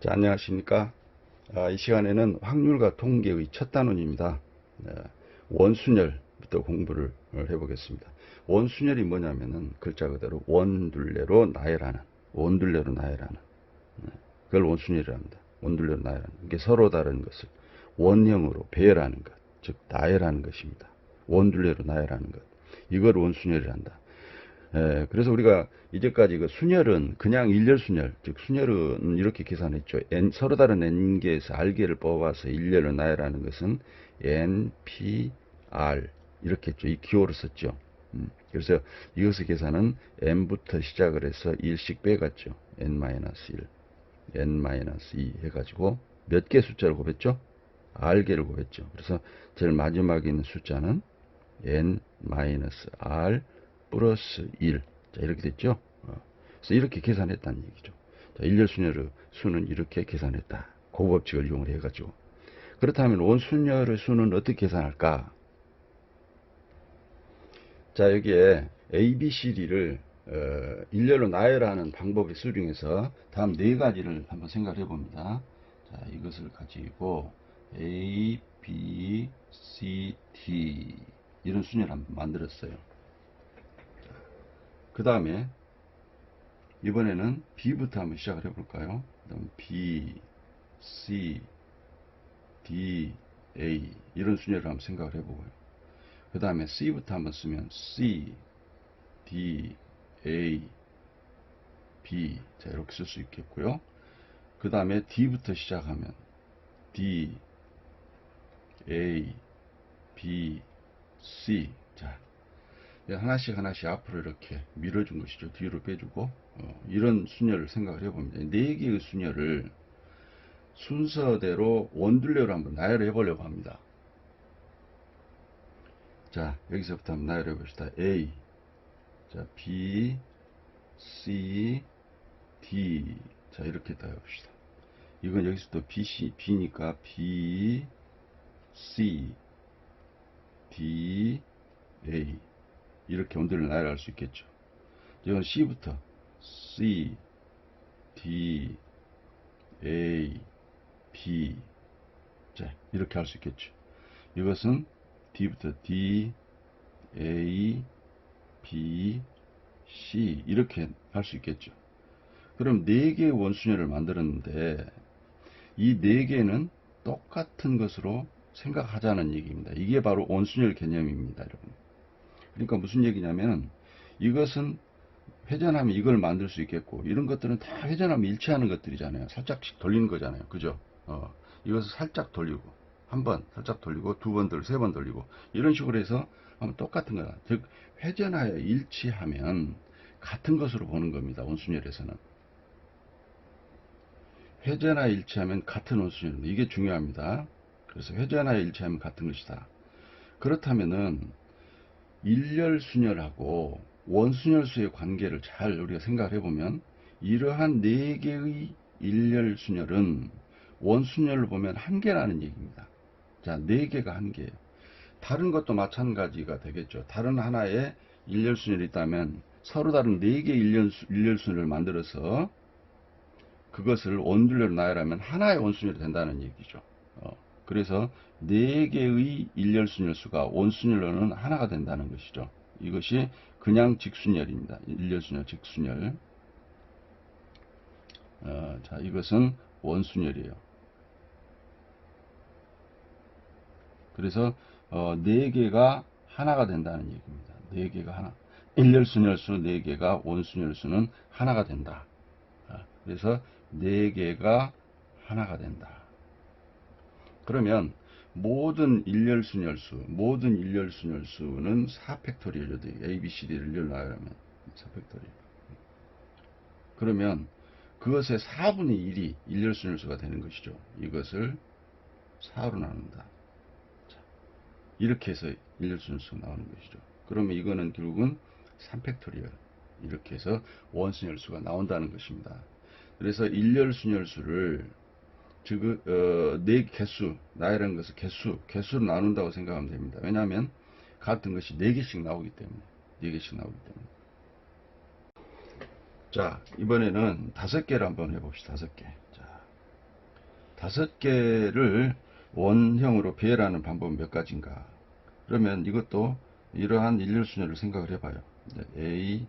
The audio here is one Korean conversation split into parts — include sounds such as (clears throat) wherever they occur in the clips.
자, 안녕하십니까. 아, 이 시간에는 확률과 통계의 첫 단원입니다. 네, 원순열부터 공부를 해보겠습니다. 원순열이 뭐냐면은 글자 그대로 원둘레로 나열하는, 원둘레로 나열하는. 네, 그걸 원순열이라 합니다. 원둘레로 나열하는. 이게 서로 다른 것을 원형으로 배열하는 것, 즉 나열하는 것입니다. 원둘레로 나열하는 것. 이걸 원순열이라 한다. 예, 그래서 우리가 이제까지 그 순열은 그냥 일렬순열, 즉 순열은 이렇게 계산했죠. n, 서로 다른 n개에서 r개를 뽑아서 일렬로 나열하는 것은 n, p, r 이렇게 했죠. 이 기호를 썼죠. 음, 그래서 이것의 계산은 n부터 시작을 해서 1씩 빼갔죠. n-1, n-2 해가지고 몇 개 숫자를 곱했죠? r개를 곱했죠. 그래서 제일 마지막에 있는 숫자는 n-r 플러스 1. 자, 이렇게 됐죠? 어, 그래서 이렇게 계산했다는 얘기죠. 자, 일렬 순열의 수는 이렇게 계산했다. 그 법칙을 이용을 해가지고. 그렇다면 원순열의 수는 어떻게 계산할까? 자, 여기에 A, B, C, D를 어, 일렬로 나열하는 방법의 수 중에서 다음 네 가지를 한번 생각을 해봅니다. 자, 이것을 가지고 A, B, C, D 이런 순열을 한번 만들었어요. 그 다음에 이번에는 B부터 한번 시작을 해볼까요? 그다음 B, C, D, A 이런 순열을 한번 생각을 해보고요. 그 다음에 C부터 한번 쓰면 C, D, A, B 자 이렇게 쓸 수 있겠고요. 그 다음에 D부터 시작하면 D, A, B, C 자 하나씩 하나씩 앞으로 이렇게 밀어준 것이죠. 뒤로 빼주고 어, 이런 순열을 생각을 해봅니다. 네 개의 순열을 순서대로 원둘레로 한번 나열해 보려고 합니다. 자 여기서부터 한번 나열해 봅시다. A 자 B C D 자 이렇게 다 해봅시다. 이건 여기서 또 B, C, B니까 B C D A 이렇게 원들을 나열할 수 있겠죠. 이건 C부터 C, D, A, B 자 이렇게 할 수 있겠죠. 이것은 D부터 D, A, B, C 이렇게 할 수 있겠죠. 그럼 네 개의 원순열을 만들었는데 이네 개는 똑같은 것으로 생각하자는 얘기입니다. 이게 바로 원순열 개념입니다, 여러분. 그러니까 무슨 얘기냐면 이것은 회전하면 이걸 만들 수 있겠고 이런 것들은 다 회전하면 일치하는 것들이잖아요. 살짝씩 돌리는 거잖아요. 그죠? 어, 이것을 살짝 돌리고 한 번 살짝 돌리고 두 번 돌리고 세 번 돌리고 이런 식으로 해서 하면 똑같은 거다. 즉 회전하여 일치하면 같은 것으로 보는 겁니다. 원순열에서는. 회전하여 일치하면 같은 원순열입니다. 이게 중요합니다. 그래서 회전하여 일치하면 같은 것이다. 그렇다면은 일렬순열하고 원순열수의 관계를 잘 우리가 생각을 해보면 이러한 네 개의 일렬순열은 원순열을 보면 한 개라는 얘기입니다. 자, 네 개가 한 개예요. 다른 것도 마찬가지가 되겠죠. 다른 하나의 일렬순열이 있다면 서로 다른 네 개의 일렬순열을 만들어서 그것을 원둘레로 나열하면 하나의 원순열이 된다는 얘기죠. 어. 그래서 네 개의 일렬순열수가 원순열로는 하나가 된다는 것이죠. 이것이 그냥 직순열입니다. 일렬순열, 직순열. 어, 자, 이것은 원순열이에요. 그래서 어, 네 개가 하나가 된다는 얘기입니다. 네 개가 하나. 일렬순열수 네 개가 원순열수는 하나가 된다. 어, 그래서 네 개가 하나가 된다. 그러면 모든 일렬순열수, 모든 일렬순열수는 4팩토리얼로 돼. A, B, C, D를 일렬 나열하면 4팩토리얼. 그러면 그것의 4분의 1이 일렬순열수가 되는 것이죠. 이것을 4로 나눈다. 자, 이렇게 해서 일렬순열수가 나오는 것이죠. 그러면 이거는 결국은 3팩토리얼. 이렇게 해서 원순열수가 나온다는 것입니다. 그래서 일렬순열수를 즉, 어, 네 개수, 나이라는 것을 개수, 개수로 나눈다고 생각하면 됩니다. 왜냐하면 같은 것이 네 개씩 나오기 때문에, 네 개씩 나오기 때문에. 자, 이번에는 다섯 개를 한번 해봅시다. 다섯 개. 자, 다섯 개를 원형으로 배열하는 방법은 몇 가지인가? 그러면 이것도 이러한 일렬순열을 생각을 해봐요. A,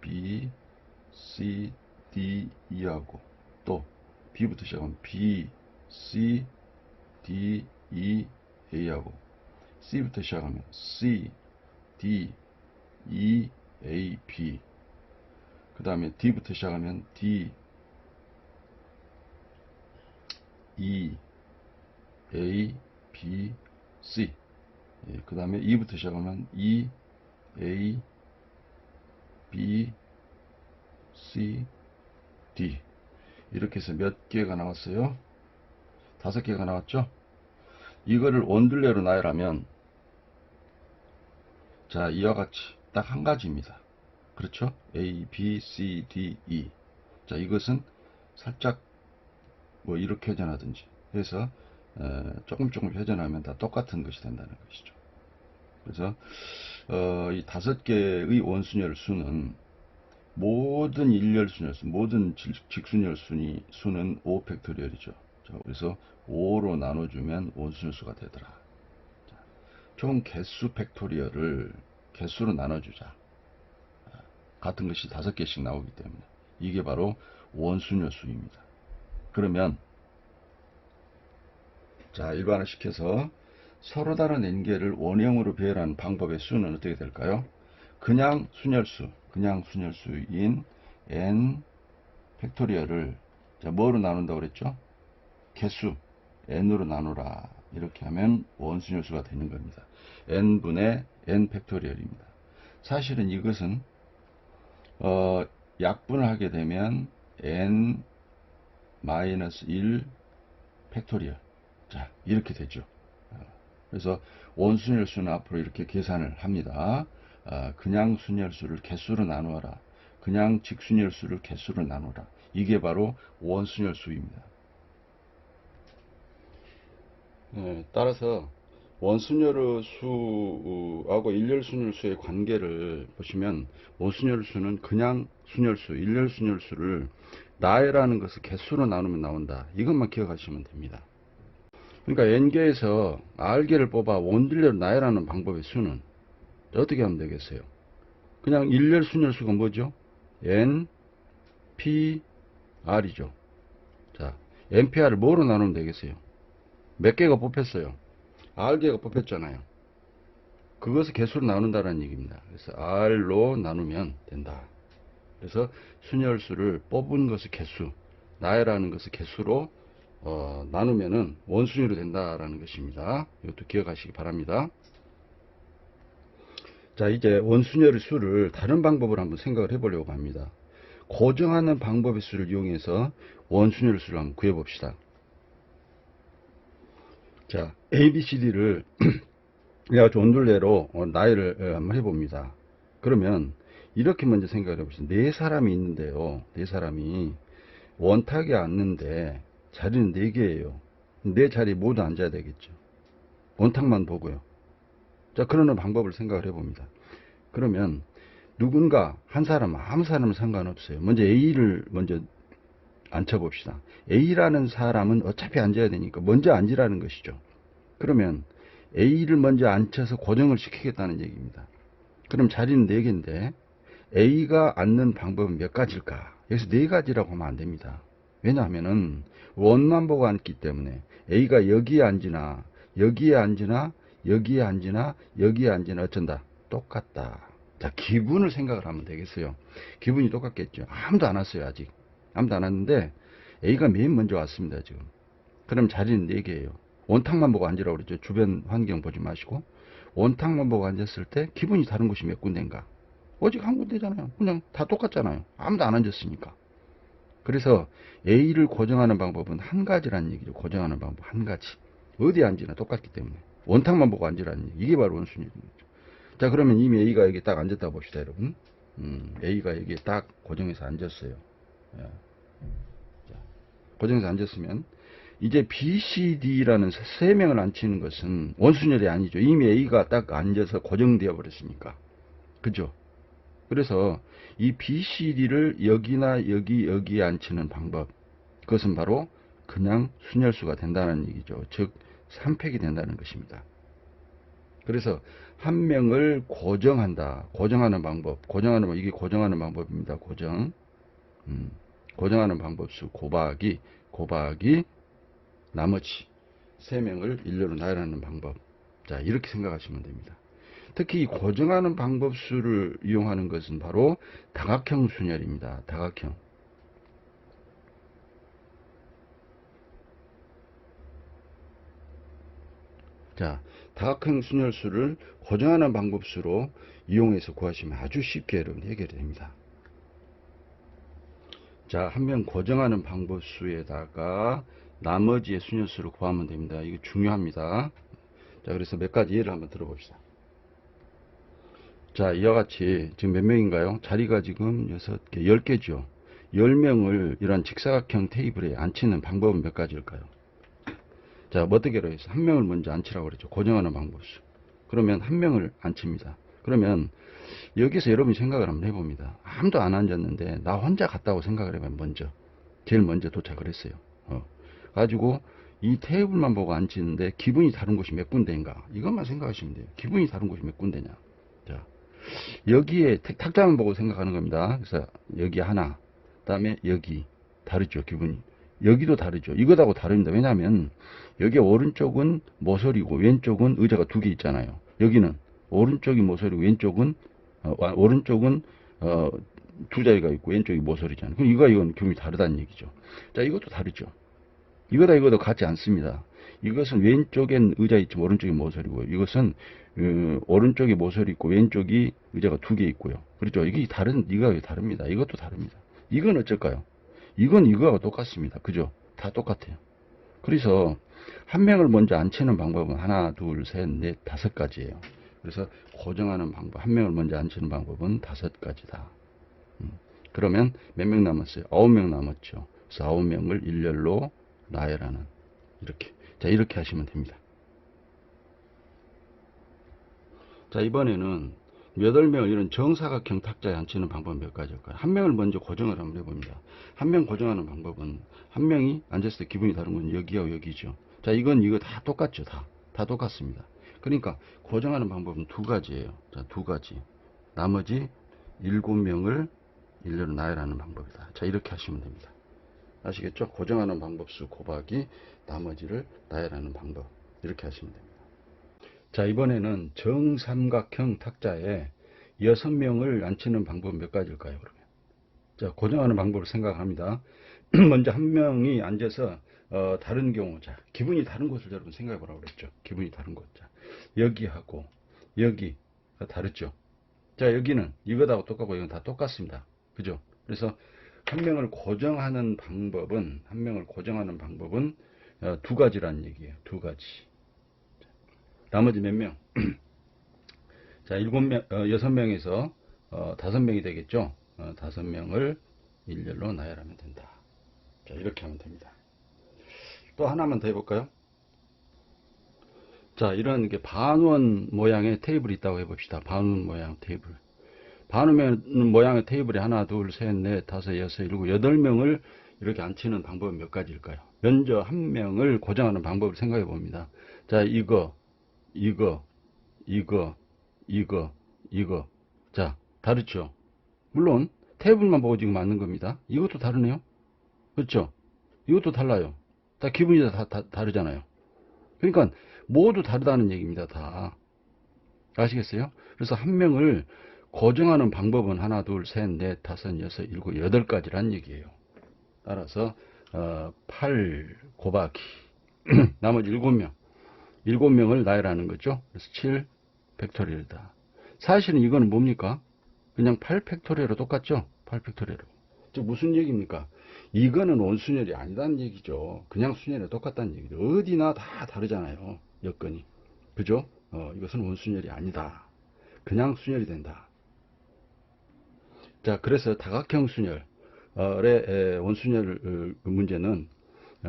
B, C, D, E하고 또 B부터 시작하면 B, C, D, E, A하고 C부터 시작하면 C, D, E, A, B 그 다음에 D부터 시작하면 D, E, A, B, C. 그 다음에 E부터 시작하면 E, A, B, C, D. 이렇게 해서 몇 개가 나왔어요? 다섯 개가 나왔죠? 이거를 원둘레로 나열하면, 자, 이와 같이 딱 한 가지입니다. 그렇죠? A, B, C, D, E. 자, 이것은 살짝 뭐 이렇게 회전하든지 해서 에, 조금 조금 회전하면 다 똑같은 것이 된다는 것이죠. 그래서 어, 이 다섯 개의 원순열 수는 모든 일렬순열 수, 모든 직- 직순열 순이 수는 5 팩토리얼이죠. 자, 그래서 5로 나눠주면 원순열 수가 되더라. 자, 총 개수 팩토리얼을 개수로 나눠주자. 아, 같은 것이 다섯 개씩 나오기 때문에 이게 바로 원순열 수입니다. 그러면 자 일반화시켜서 서로 다른 n개를 원형으로 배열하는 방법의 수는 어떻게 될까요? 그냥 순열수, 그냥 순열수인 n 팩토리얼을 자 뭐로 나눈다고 그랬죠? 개수 n으로 나누라 이렇게 하면 원순열수가 되는 겁니다. n분의 n 팩토리얼입니다. 사실은 이것은 어, 약분을 하게 되면 n 마이너스 1 팩토리얼. 자, 이렇게 되죠. 어, 그래서 원순열수는 앞으로 이렇게 계산을 합니다. 아, 그냥 순열수를 개수로 나누어라. 그냥 직순열수를 개수로 나누라. 이게 바로 원순열수입니다. 네, 따라서 원순열수하고 일렬순열수의 관계를 보시면 원순열수는 그냥 순열수, 일렬순열수를 나열하는 것을 개수로 나누면 나온다. 이것만 기억하시면 됩니다. 그러니까 n개에서 r개를 뽑아 원딜레로 나열하는 방법의 수는 어떻게 하면 되겠어요? 그냥 일렬 순열수가 뭐죠? n, p, r이죠. 자, npr을 뭐로 나누면 되겠어요? 몇 개가 뽑혔어요? r개가 뽑혔잖아요. 그것을 개수로 나눈다는 얘기입니다. 그래서 r로 나누면 된다. 그래서 순열수를 뽑은 것을 개수, 나열하는 것을 개수로 어, 나누면은 원순위로 된다라는 것입니다. 이것도 기억하시기 바랍니다. 자, 이제 원순열의 수를 다른 방법으로 한번 생각을 해보려고 합니다. 고정하는 방법의 수를 이용해서 원순열 수를 한번 구해봅시다. 자, A, B, C, D를 (clears throat) 내가 존둘레로 어, 나열을 어, 한번 해봅니다. 그러면 이렇게 먼저 생각을 해보시죠. 네 사람이 있는데요. 네 사람이 원탁에 앉는데 자리는 네 개예요. 네 자리 모두 앉아야 되겠죠. 원탁만 보고요. 자, 그러는 방법을 생각을 해봅니다. 그러면 누군가 한 사람, 아무 사람은 상관없어요. 먼저 A를 먼저 앉혀봅시다. A라는 사람은 어차피 앉아야 되니까 먼저 앉으라는 것이죠. 그러면 A를 먼저 앉혀서 고정을 시키겠다는 얘기입니다. 그럼 자리는 4개인데 A가 앉는 방법은 몇 가지일까? 여기서 네 가지라고 하면 안 됩니다. 왜냐하면은 원만 보고 앉기 때문에 A가 여기에 앉으나 여기에 앉으나 여기에 앉으나 여기에 앉으나 어쩐다 똑같다. 자 기분을 생각을 하면 되겠어요. 기분이 똑같겠죠. 아무도 안 왔어요 아직. 아무도 안 왔는데 A가 맨 먼저 왔습니다 지금. 그럼 자리는 4개예요. 원탁만 보고 앉으라고 그랬죠. 주변 환경 보지 마시고 원탁만 보고 앉았을 때 기분이 다른 곳이 몇 군데인가. 오직 한 군데잖아요. 그냥 다 똑같잖아요. 아무도 안 앉았으니까. 그래서 A를 고정하는 방법은 한 가지라는 얘기죠. 고정하는 방법 한 가지. 어디 앉으나 똑같기 때문에. 원탁만 보고 앉으라는 얘기. 이게 바로 원순위입니다. 자, 그러면 이미 A가 여기 딱 앉았다 봅시다, 여러분. 음, A가 여기에 딱 고정해서 앉았어요. 예. 자, 고정해서 앉았으면, 이제 B, C, D라는 세 명을 앉히는 것은 원순열이 아니죠. 이미 A가 딱 앉아서 고정되어 버렸으니까. 그죠? 그래서 이 BCD를 여기나 여기 여기에 앉히는 방법 그것은 바로 그냥 순열수가 된다는 얘기죠. 즉 3팩이 된다는 것입니다. 그래서 한 명을 고정한다. 고정하는 방법. 고정하는 방- 이게 고정하는 방법입니다. 고정. 음, 고정하는 방법수 곱하기 곱하기 나머지 세 명을 일렬로 나열하는 방법. 자, 이렇게 생각하시면 됩니다. 특히 이 고정하는 방법수를 이용하는 것은 바로 다각형 순열입니다. 다각형. 자, 다각형 순열수를 고정하는 방법수로 이용해서 구하시면 아주 쉽게 여러분 해결이 됩니다. 자, 한 명 고정하는 방법수에다가 나머지의 순열수를 구하면 됩니다. 이거 중요합니다. 자, 그래서 몇 가지 예를 한번 들어봅시다. 자, 이와 같이 지금 몇 명인가요? 자리가 지금 6개, 10개죠. 10명을 이런 직사각형 테이블에 앉히는 방법은 몇 가지일까요? 자, 뭐 어떻게 해서 한 명을 먼저 앉히라고 그랬죠. 고정하는 방법수. 그러면 한 명을 앉힙니다. 그러면 여기서 여러분이 생각을 한번 해봅니다. 아무도 안 앉았는데 나 혼자 갔다고 생각을 해봐요. 먼저. 제일 먼저 도착을 했어요. 어. 가지고 이 테이블만 보고 앉히는데 기분이 다른 곳이 몇 군데인가. 이것만 생각하시면 돼요. 기분이 다른 곳이 몇 군데냐. 자, 여기에 탁- 탁자만 보고 생각하는 겁니다. 그래서 여기 하나, 그 다음에 여기 다르죠. 기분이. 여기도 다르죠. 이거하고 다릅니다. 왜냐하면 여기 오른쪽은 모서리고 왼쪽은 의자가 두 개 있잖아요. 여기는 오른쪽이 모서리고 왼쪽은 어, 와- 오른쪽은 어, 두 자리가 있고 왼쪽이 모서리잖아요. 그럼 이거 이건 기분이 다르다는 얘기죠. 자, 이것도 다르죠. 이거다 이거도 같지 않습니다. 이것은 왼쪽엔 의자 있지만 오른쪽이 모서리고 이것은 어, 오른쪽이 모서리 있고 왼쪽이 의자가 두 개 있고요. 그렇죠. 이게 다른 이거 다릅니다. 이것도 다릅니다. 이건 어쩔까요? 이건 이거하고 똑같습니다. 그죠? 다 똑같아요. 그래서 한 명을 먼저 앉히는 방법은 하나, 둘, 셋, 넷, 다섯 가지예요. 그래서 고정하는 방법, 한 명을 먼저 앉히는 방법은 다섯 가지다. 음, 그러면 몇 명 남았어요? 아홉 명 남았죠. 그래서 아홉 명을 일렬로 나열하는 이렇게. 자, 이렇게 하시면 됩니다. 자, 이번에는 여덟 명을 이런 정사각형 탁자에 앉히는 방법은 몇 가지일까요? 한 명을 먼저 고정을 한번 해봅니다. 한 명 고정하는 방법은 한 명이 앉았을 때 기분이 다른 건 여기하고 여기죠. 자, 이건 이거 다 똑같죠. 다. 다 똑같습니다. 그러니까 고정하는 방법은 두 가지예요. 자, 두 가지. 나머지 일곱 명을 일렬로 나열하는 방법이다. 자, 이렇게 하시면 됩니다. 아시겠죠? 고정하는 방법 수 곱하기 나머지를 나열하는 방법. 이렇게 하시면 됩니다. 자, 이번에는 정삼각형 탁자에 여섯 명을 앉히는 방법 몇 가지일까요, 그러면? 자, 고정하는 방법을 생각합니다. (clears throat) 먼저 한 명이 앉아서, 어, 다른 경우, 자, 기분이 다른 곳을 여러분 생각해 보라고 그랬죠. 기분이 다른 곳. 자, 여기하고, 여기가 다르죠. 자, 여기는 이거하고 똑같고, 이건 다 똑같습니다. 그죠? 그래서 한 명을 고정하는 방법은, 한 명을 고정하는 방법은, 어, 두 가지라는 얘기예요. 두 가지. 나머지 몇 명? (clears throat) 자, 일곱 명, 어, 여섯 명에서 어, 다섯 명이 되겠죠? 어, 다섯 명을 일렬로 나열하면 된다. 자, 이렇게 하면 됩니다. 또 하나만 더 해볼까요? 자, 이런 게 반원 모양의 테이블이 있다고 해봅시다. 반원 모양 테이블. 반원 모양의 테이블에 하나, 둘, 셋, 넷, 다섯, 여섯, 일곱, 여덟 명을 이렇게 앉히는 방법은 몇 가지일까요? 먼저 한 명을 고정하는 방법을 생각해 봅니다. 자, 이거, 이거, 이거, 이거, 이거. 자, 다르죠? 물론, 테이블만 보고 지금 맞는 겁니다. 이것도 다르네요? 그렇죠? 이것도 달라요. 다 기분이 다, 다 다르잖아요. 그러니까, 모두 다르다는 얘기입니다, 다. 아시겠어요? 그래서 한 명을 고정하는 방법은 하나, 둘, 셋, 넷, 다섯, 여섯, 일곱, 여덟 가지란 얘기예요. 따라서, 어, 8 곱하기, (clears throat) 나머지 일곱 명. 일곱 명을 나열하는 거죠. 그래서 7 팩토리얼이다. 사실은 이거는 뭡니까? 그냥 8 팩토리얼로 똑같죠? 8 팩토리얼로. 즉 무슨 얘기입니까? 이거는 원순열이 아니다는 얘기죠. 그냥 순열이 똑같다는 얘기죠. 어디나 다 다르잖아요. 여건이. 그죠? 어, 이것은 원순열이 아니다. 그냥 순열이 된다. 자, 그래서 다각형 순열의 원순열 어, 문제는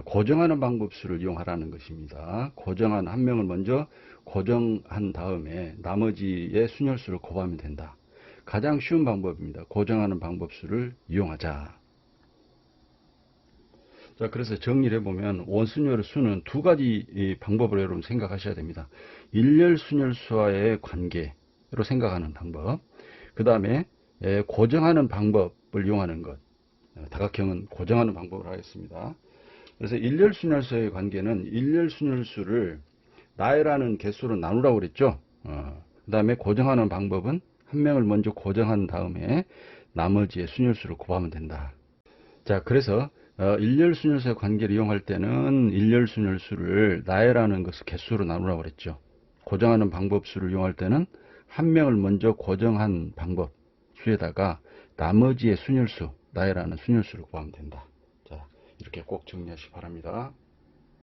고정하는 방법수를 이용하라는 것입니다. 고정한 한 명을 먼저 고정한 다음에 나머지의 순열수를 곱하면 된다. 가장 쉬운 방법입니다. 고정하는 방법수를 이용하자. 자, 자, 그래서 정리를 해보면 원순열 수는 두 가지 이 방법으로 여러분 생각하셔야 됩니다. 일렬 순열 수와의 관계로 생각하는 방법. 그 다음에 고정하는 방법을 이용하는 것. 어, 다각형은 고정하는 방법을 하겠습니다. 그래서 일렬 순열수의 관계는 일렬 순열수를 나열하는 개수로 나누라고 그랬죠. 그 다음에 고정하는 방법은 한 명을 먼저 고정한 다음에 나머지의 순열수를 곱하면 된다. 자, 그래서 어, 일렬 순열수의 관계를 이용할 때는 일렬 순열수를 나열하는 것을 개수로 나누라고 그랬죠. 고정하는 방법 수를 이용할 때는 한 명을 먼저 고정한 방법 수에다가 나머지의 순열수, 나열하는 순열수를 구하면 된다. 자, 이렇게 꼭 정리하시기 바랍니다.